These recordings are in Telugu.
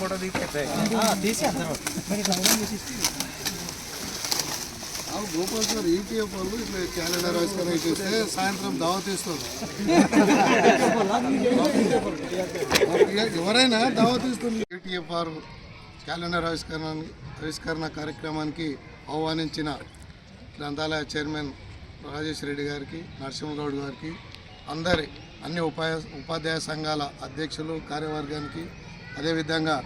ఫోటో తీసి అందరూ గోపాల్ సార్ ఈటీఎఫ్ వాళ్ళు ఇట్లా క్యాలెండర్ ఆవిష్కరణ చేస్తే సాయంత్రం దావత్ ఇస్తారు ఎవరైనా దావత్ ఇస్తుంది ఈటీఎఫ్ఆర్ క్యాలెండర్ ఆవిష్కరణ ఆవిష్కరణ కార్యక్రమానికి ఆహ్వానించిన గ్రంథాలయ చైర్మన్ రాజేష్ రెడ్డి గారికి నరసింహగౌడ్ గారికి అందరి అన్ని ఉపాయ ఉపాధ్యాయ సంఘాల అధ్యక్షులు కార్యవర్గానికి అదేవిధంగా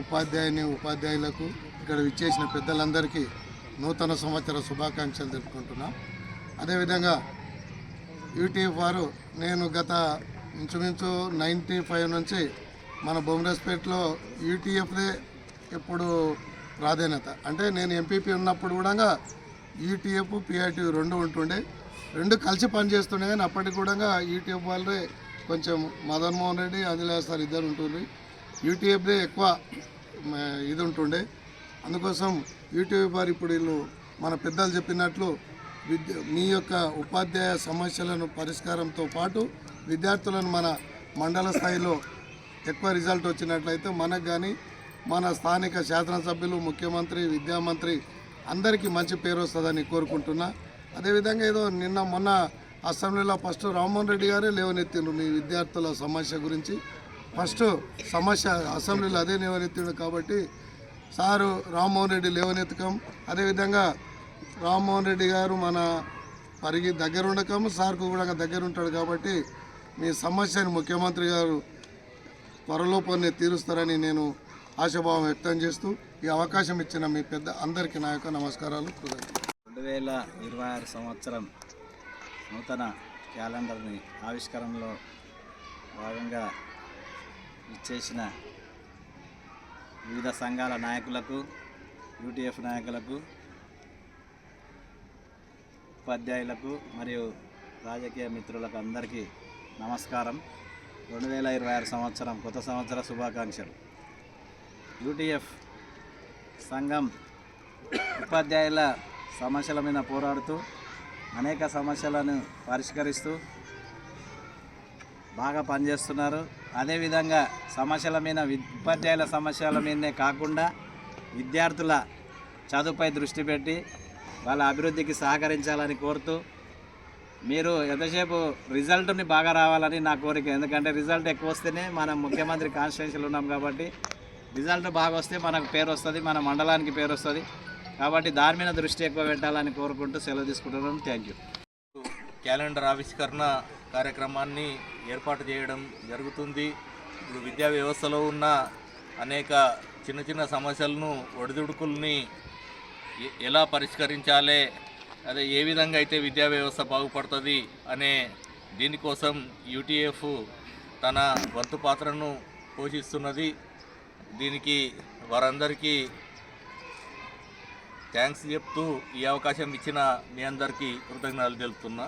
ఉపాధ్యాయుని ఉపాధ్యాయులకు ఇక్కడ విచ్చేసిన పెద్దలందరికీ నూతన సంవత్సర శుభాకాంక్షలు తెలుపుకుంటున్నాం. అదేవిధంగా యూటీఎఫ్ వారు నేను గత ఇంచుమించు నైంటీ ఫైవ్ నుంచి మన బొమ్మరాజ్పేటలో యూటీఎఫ్దే ఎప్పుడు ప్రాధాన్యత. అంటే నేను ఎంపీపీ ఉన్నప్పుడు కూడా యూటీఎఫ్ పిఐటీ రెండు ఉంటుండే. రెండు కలిసి పనిచేస్తుండే కానీ అప్పటికి కూడా యూటీఎఫ్ వాళ్ళే కొంచెం మదన్మోహన్ రెడ్డి ఆంజనేయ సార్ ఇద్దరు ఉంటుంది యూటీఎఫ్దే ఎక్కువ ఇది ఉంటుండే అందుకోసం యూట్యూబ్ వారు ఇప్పుడు వీళ్ళు మన పెద్దలు చెప్పినట్లు విద్య మీ యొక్క ఉపాధ్యాయ సమస్యలను పరిష్కారంతో పాటు విద్యార్థులను మన మండల స్థాయిలో ఎక్కువ రిజల్ట్ వచ్చినట్లయితే మనకు కానీ మన స్థానిక శాసనసభ్యులు ముఖ్యమంత్రి విద్యామంత్రి అందరికీ మంచి పేరు వస్తుందని కోరుకుంటున్నా. అదేవిధంగా ఏదో నిన్న మొన్న అసెంబ్లీలో ఫస్ట్ రామ్మోహన్ రెడ్డి గారే లేవనెత్తిండ్రు మీ విద్యార్థుల సమస్య గురించి. ఫస్ట్ సమస్య అసెంబ్లీలో అదే లేవనెత్తాడు కాబట్టి సారు రామ్మోహన్ రెడ్డి లేవనెత్తకం. అదేవిధంగా రామ్మోహన్ రెడ్డి గారు మన పరిగి దగ్గర ఉండకం సార్కు కూడా దగ్గర ఉంటాడు కాబట్టి మీ సమస్యను ముఖ్యమంత్రి గారు త్వరలోపనే తీరుస్తారని నేను ఆశాభావం వ్యక్తం చేస్తూ ఈ అవకాశం ఇచ్చిన మీ పెద్ద అందరికీ నా యొక్క నమస్కారాలు. రెండు వేల ఇరవై ఆరు సంవత్సరం నూతన క్యాలెండర్ని ఆవిష్కరణలో భాగంగా ఇచ్చేసిన వివిధ సంఘాల నాయకులకు యూటీఎఫ్ నాయకులకు ఉపాధ్యాయులకు మరియు రాజకీయ మిత్రులకు అందరికీ నమస్కారం. రెండు వేల ఇరవై ఆరు సంవత్సరం కొత్త సంవత్సర శుభాకాంక్షలు. యూటీఎఫ్ సంఘం ఉపాధ్యాయుల సమస్యల మీద పోరాడుతూ అనేక సమస్యలను పరిష్కరిస్తూ బాగా పనిచేస్తున్నారు. అదేవిధంగా సమస్యల మీద వి- ఉపాధ్యాయుల సమస్యల మీదనే కాకుండా విద్యార్థుల చదువుపై దృష్టి పెట్టి వాళ్ళ అభివృద్ధికి సహకరించాలని కోరుతూ మీరు ఎంతసేపు రిజల్ట్ని బాగా రావాలని నా కోరిక. ఎందుకంటే రిజల్ట్ ఎక్కువ వస్తేనే మనం ముఖ్యమంత్రి కాన్స్టిట్యూన్సీలో ఉన్నాం కాబట్టి రిజల్ట్ బాగా వస్తే మనకు పేరు వస్తుంది మన మండలానికి పేరు వస్తుంది. కాబట్టి దాని మీద దృష్టి ఎక్కువ పెట్టాలని కోరుకుంటూ సెలవు తీసుకుంటున్నాను. Thank you. క్యాలెండర్ ఆవిష్కరణ కార్యక్రమాన్ని ఏర్పాటు చేయడం జరుగుతుంది. ఇప్పుడు విద్యా వ్యవస్థలో ఉన్న అనేక చిన్న చిన్న సమస్యలను ఒడిదుడుకుల్ని ఎలా పరిష్కరించాలి అదే ఏ విధంగా అయితే విద్యా వ్యవస్థ బాగుపడుతుంది అనే దీనికోసం యూటీఎఫ్ తన వంతు పాత్రను పోషిస్తున్నది. దీనికి వారందరికీ థ్యాంక్స్ చెప్తూ ఈ అవకాశం ఇచ్చిన మీ అందరికీ కృతజ్ఞతలు తెలుపుతున్నా.